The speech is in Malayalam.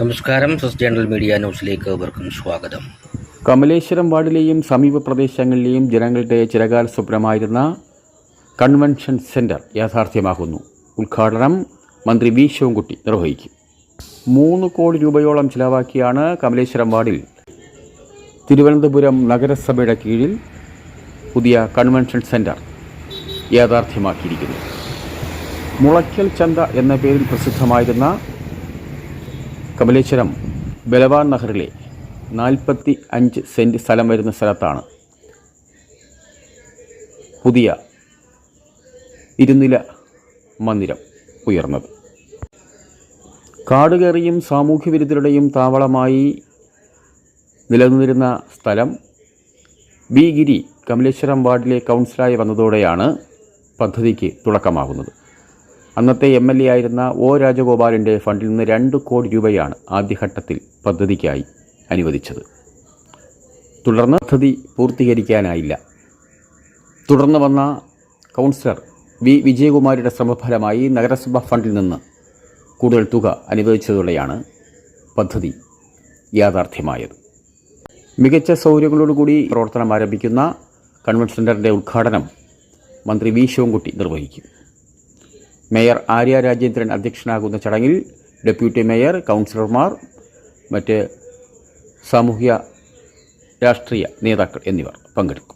നമസ്കാരം സസ് ജേണൽ മീഡിയ ന്യൂസിലേക്ക് ഏവർക്കും സ്വാഗതം. കമലേശ്വരം വാർഡിലെയും സമീപ പ്രദേശങ്ങളിലെയും ജനങ്ങളുടെ ചിരകാല സ്വപ്നമായിരുന്ന കൺവെൻഷൻ സെന്റർ യാഥാർത്ഥ്യമാകുന്നു. ഉദ്ഘാടനം മന്ത്രി വി ശിവൻകുട്ടി നിർവഹിക്കും. മൂന്ന് കോടി രൂപയോളം ചിലവാക്കിയാണ് കമലേശ്വരം വാർഡിൽ തിരുവനന്തപുരം നഗരസഭയുടെ കീഴിൽ പുതിയ കൺവെൻഷൻ സെന്റർ യാഥാർത്ഥ്യമാക്കിയിരിക്കുന്നത്. മുളയ്ക്കൽ ചന്ത എന്ന പേരിൽ പ്രസിദ്ധമായിരുന്ന കമലേശ്വരം ബലവാൻ നഗറിലെ നാൽപ്പത്തി അഞ്ച് സെന്റ് സ്ഥലം വരുന്ന സ്ഥലത്താണ് പുതിയ ഇരുനില മന്ദിരം ഉയർന്നത്. കാടുകയറിയും സാമൂഹ്യ വിരുദ്ധരുടെയും താവളമായി നിലനിന്നിരുന്ന സ്ഥലം ബി ഗിരി കമലേശ്വരം വാർഡിലെ കൗൺസിലായി വന്നതോടെയാണ് പദ്ധതിക്ക് തുടക്കമാകുന്നത്. അന്നത്തെ എം എൽ എ ആയിരുന്ന ഒ രാജഗോപാലിന്റെ ഫണ്ടിൽ നിന്ന് രണ്ട് കോടി രൂപയാണ് ആദ്യഘട്ടത്തിൽ പദ്ധതിക്കായി അനുവദിച്ചത്. തുടർന്ന് പദ്ധതി പൂർത്തീകരിക്കാനായില്ല. തുടർന്ന് വന്ന കൗൺസിലർ വി വിജയകുമാരിയുടെ ശ്രമഫലമായി നഗരസഭാ ഫണ്ടിൽ നിന്ന് കൂടുതൽ തുക അനുവദിച്ചതോടെയാണ് പദ്ധതി യാഥാർത്ഥ്യമായത്. മികച്ച സൗകര്യങ്ങളോടുകൂടി പ്രവർത്തനം ആരംഭിക്കുന്ന കൺവെൻഷൻ സെന്ററിന്റെ ഉദ്ഘാടനം മന്ത്രി വി ശിവൻകുട്ടി നിർവഹിക്കും. മേയർ ആര്യ രാജേന്ദ്രൻ അധ്യക്ഷനാകുന്ന ചടങ്ങിൽ ഡെപ്യൂട്ടി മേയർ കൗൺസിലർമാർ മറ്റ് സാമൂഹ്യ രാഷ്ട്രീയ നേതാക്കൾ എന്നിവർ പങ്കെടുക്കും.